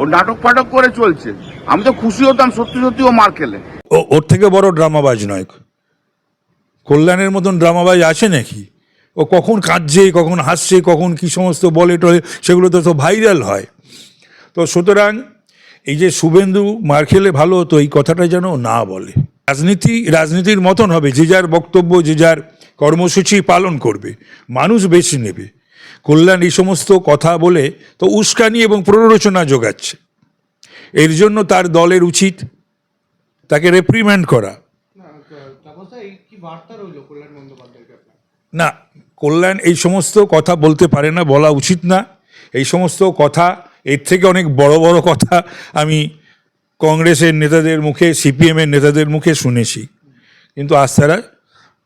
ও নাটক ফাটক করে চলছে। আমি তো খুশি হতাম, সত্যি সত্যি ও মার খেলে। ও, ওর থেকে বড় ড্রামাবাজ নয়। কল্যাণের মতন ড্রামাবাজ আছে নাকি? ও কখন কাঁদছে, কখন হাসছে, কখন কি সমস্ত বলে টলে, সেগুলো তো তো ভাইরাল হয়। তো সুতরাং এই যে শুভেন্দু মার খেলে ভালো হতো, এই কথাটা যেন না বলে। রাজনীতি, রাজনীতির মতন হবে, যে যার বক্তব্য, যে যার কর্মসূচি পালন করবে, মানুষ বেছে নেবে। কল্যাণ এই সমস্ত কথা বলে তো উস্কানি এবং প্ররোচনা যোগাচ্ছে। এর জন্য তার দলের উচিত তাকে রেপ্রিমেন্ড করা। না কল্যাণ এই সমস্ত কথা বলতে পারে না বলা উচিত না। এই সমস্ত কথা এর থেকে অনেক বড় বড় কথা আমি কংগ্রেসের নেতাদের মুখে সিপিএমের নেতাদের মুখে শুনেছি। কিন্তু আজ তারা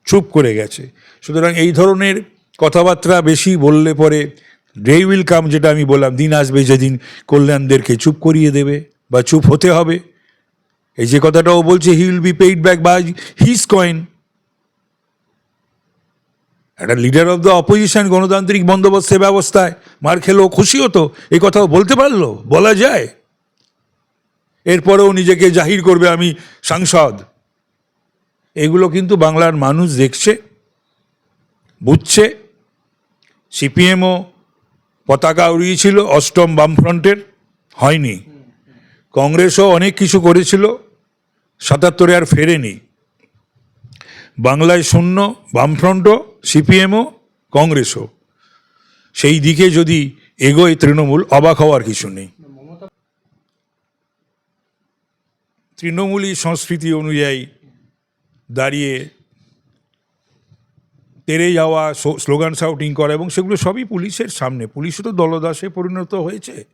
চুপ করে গেছে। সুতরাং এই ধরনের কথাবার্তা বেশি বললে পরে ডে উইল কাম যেটা আমি বললাম, দিন আসবে যেদিন কল্যাণদেরকে চুপ করিয়ে দেবে বা চুপ হতে হবে। এই যে কথাটাও বলছে he will be paid back by his coin একটা লিডার অফ দ্য অপোজিশন গণতান্ত্রিক বন্দোবস্তের ব্যবস্থায় মার খেলেও খুশি হতো, এই কথাও বলতে পারল, বলা যায়। এরপরেও নিজেকে জাহির করবে আমি সাংসদ। এগুলো কিন্তু বাংলার মানুষ দেখছে, বুঝছে। সিপিএমও পতাকা উড়িয়েছিল অষ্টম বামফ্রন্টের, হয়নি। কংগ্রেসও অনেক কিছু করেছিল, সাতাত্তরে আর ফেরেনি। বাংলায় শূন্য, বামফ্রন্টও, সিপিএমও, কংগ্রেসও। সেই দিকে যদি এগোয় তৃণমূল, অবাক হওয়ার কিছু নেই। মমতা তৃণমূলী সংস্কৃতি অনুযায়ী দাঁড়িয়ে তেরে যাওয়া স্লোগান শাউটিং করা এবং সেগুলো সবই পুলিশের সামনে। পুলিশও তো দলদাসে পরিণত হয়েছে।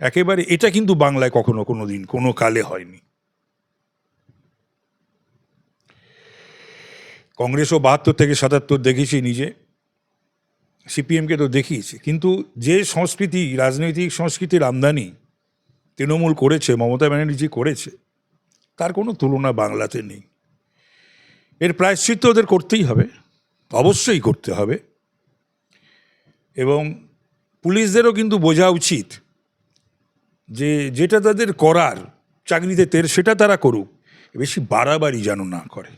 একেবারে এটা কিন্তু বাংলায় কখনো কোনো দিন, কোনো কালে হয়নি। কংগ্রেসও বাহাত্তর থেকে সাতাত্তর দেখেছি নিজে। সিপিএমকে তো দেখিয়েছি। কিন্তু যে সংস্কৃতি, রাজনৈতিক সংস্কৃতির আমদানি তৃণমূল করেছে, মমতা ব্যানার্জি করেছে, তার কোনো তুলনা বাংলাতে নেই। এর প্রায়শ্চিত্ত ওদের করতেই হবে। অবশ্যই করতে হবে। এবং পুলিশদেরও কিন্তু বোঝা উচিত যে যেটা তাদের করার, চাকরিতে তের, সেটা তারা করুক, বেশি বাড়াবাড়ি যেন না করে।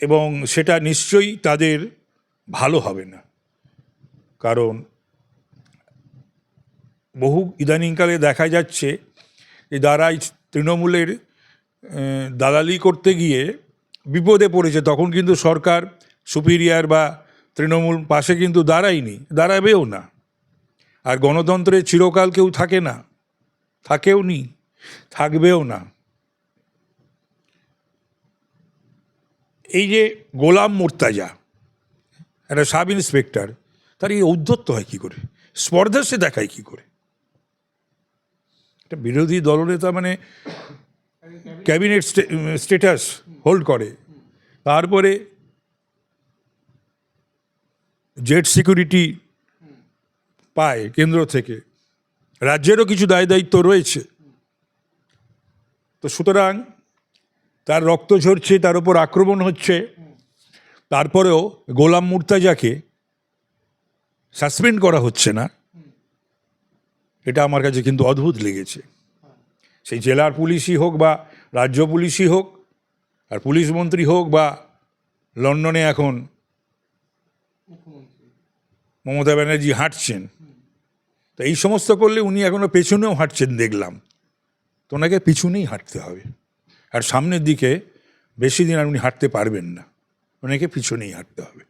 এবং সেটা নিশ্চয়ই তাদের ভালো হবে না। কারণ বহু ইদানিংকালে দেখা যাচ্ছে যে দাঁড়াই তৃণমূলের দালালি করতে গিয়ে বিপদে পড়েছে, তখন কিন্তু সরকার সুপিরিয়ার বা তৃণমূল পাশে কিন্তু দাঁড়ায়নি, দাঁড়াবেও না। আর গণতন্ত্রে চিরকাল কেউ থাকে না, থাকেও নি, থাকবেও না। এই যে গোলাম মোর্তাজা, একটা সাব ইন্সপেক্টর, তার এই ঔদ্ধত্য হয় কী করে? স্পর্ধা সে দেখায় কী করে? একটা বিরোধী দলনেতা মানে ক্যাবিনেট স্টেটাস হোল্ড করে। তারপরে জেট সিকিউরিটি পায় কেন্দ্র থেকে। রাজ্যেরও কিছু দায় দায়িত্ব রয়েছে। তো সুতরাং তার রক্ত ঝরছে, তার উপর আক্রমণ হচ্ছে। তারপরেও গোলাম মুর্তাজাকে সাসপেন্ড করা হচ্ছে না। এটা আমার কাছে কিন্তু অদ্ভুত লেগেছে। সেই জেলার পুলিশই হোক বা রাজ্য পুলিশই হোক আর পুলিশ মন্ত্রী হোক বা লন্ডনে এখন মমতা ব্যানার্জি হাঁটছেন। তো এই সমস্ত করলে উনি এখনও পেছনেও হাঁটছেন দেখলাম। তো ওনাকে পিছনেই হাঁটতে হবে। আর সামনের দিকে বেশি দিন আর উনি হাঁটতে পারবেন না। ওনাকে পিছনেই হাঁটতে হবে।